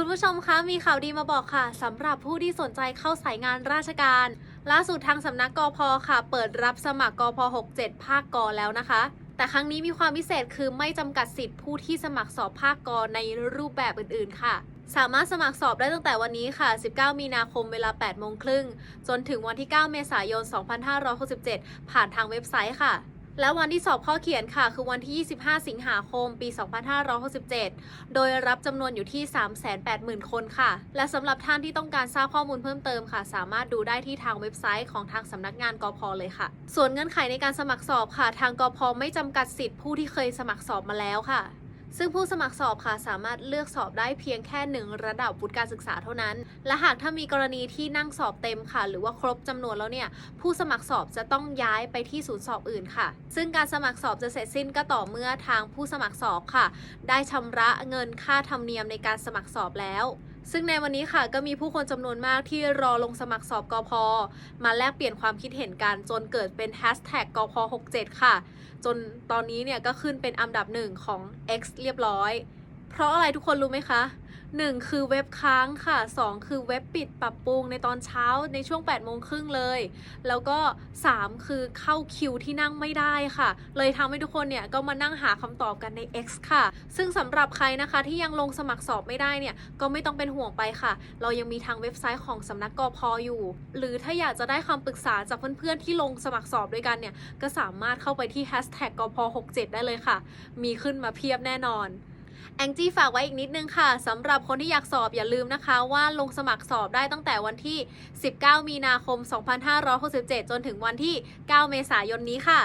คุณผู้ชมคะมีข่าวดีมาบอกค่ะสำหรับผู้ที่สนใจเข้าสายงานราชการ ล่าสุดทางสำนักกพค่ะ เปิดรับสมัครกพ67 ภาคกแล้วนะคะ แต่ครั้งนี้มีความพิเศษคือไม่จำกัดสิทธิ์ผู้ที่สมัครสอบภาคกในรูปแบบอื่น ๆ ค่ะ สามารถสมัครสอบได้ตั้งแต่วันนี้ค่ะ 19 มีนาคมเวลา 8 โมงครึ่ง จนถึงวันที่ 9 เมษายน 2567 ผ่านทางเว็บไซต์ค่ะ และวันที่สอบข้อเขียนค่ะ คือวันที่ 25 สิงหาคม ปี 2567 โดยรับจำนวนอยู่ที่ 380,000 คนค่ะ และสำหรับท่านที่ต้องการทราบข้อมูลเพิ่มเติมค่ะ สามารถดูได้ที่ทางเว็บไซต์ของทางสำนักงานกพเลยค่ะ ส่วนเงื่อนไขในการสมัครสอบค่ะ ทางกพไม่จำกัดสิทธิ์ผู้ที่เคยสมัครสอบมาแล้วค่ะ ซึ่งผู้สมัครสอบค่ะสามารถเลือกสอบได้เพียงแค่หนึ่งระดับวุฒิการศึกษาเท่านั้น และหากถ้ามีกรณีที่นั่งสอบเต็มค่ะ หรือว่าครบจำนวนแล้วเนี่ย ผู้สมัครสอบจะต้องย้ายไปที่ศูนย์สอบอื่นค่ะ ซึ่งการสมัครสอบจะเสร็จสิ้นก็ต่อเมื่อทางผู้สมัครสอบค่ะ ได้ชำระเงินค่าธรรมเนียมในการสมัครสอบแล้ว ซึ่งในวันนี้ค่ะก็มีผู้คนจำนวนมากที่รอลงสมัครสอบกพมาแลกเปลี่ยนความคิดเห็นกันจนเกิดเป็นแฮชแท็กกพ67 ค่ะ จนตอนนี้เนี่ยก็ขึ้นเป็นอันดับหนึ่งของ X เรียบร้อย เพราะอะไรทุกคนรู้ไหมคะ 1 คือเว็บค้างค่ะ 2 คือเว็บปิดปรับปรุงในตอนเช้าในช่วง8โมงครึ่งเลย แล้วก็ 3 คือเข้าคิวที่นั่งไม่ได้ค่ะ เลยทำให้ทุกคนเนี่ยก็มานั่งหาคำตอบกันใน X ค่ะ ซึ่งสำหรับใครนะคะที่ยังลงสมัครสอบไม่ได้เนี่ยก็ไม่ต้องเป็นห่วงไปค่ะ เรายังมีทางเว็บไซต์ของสำนักกอพอยู่ หรือถ้าอยากจะได้คำปรึกษาจากเพื่อนๆที่ลงสมัครสอบด้วยกันเนี่ยก็สามารถเข้าไปที่ hashtag กพ67ได้เลยค่ะ มีขึ้นมาเพียบแน่นอน แองจี้ฝากไว้อีกนิดนึงค่ะสำหรับคนที่อยากสอบอย่าลืมนะคะ ว่าลงสมัครสอบได้ตั้งแต่วันที่ 19 มีนาคม 2567 จนถึงวันที่ 9 เมษายนนี้ค่ะ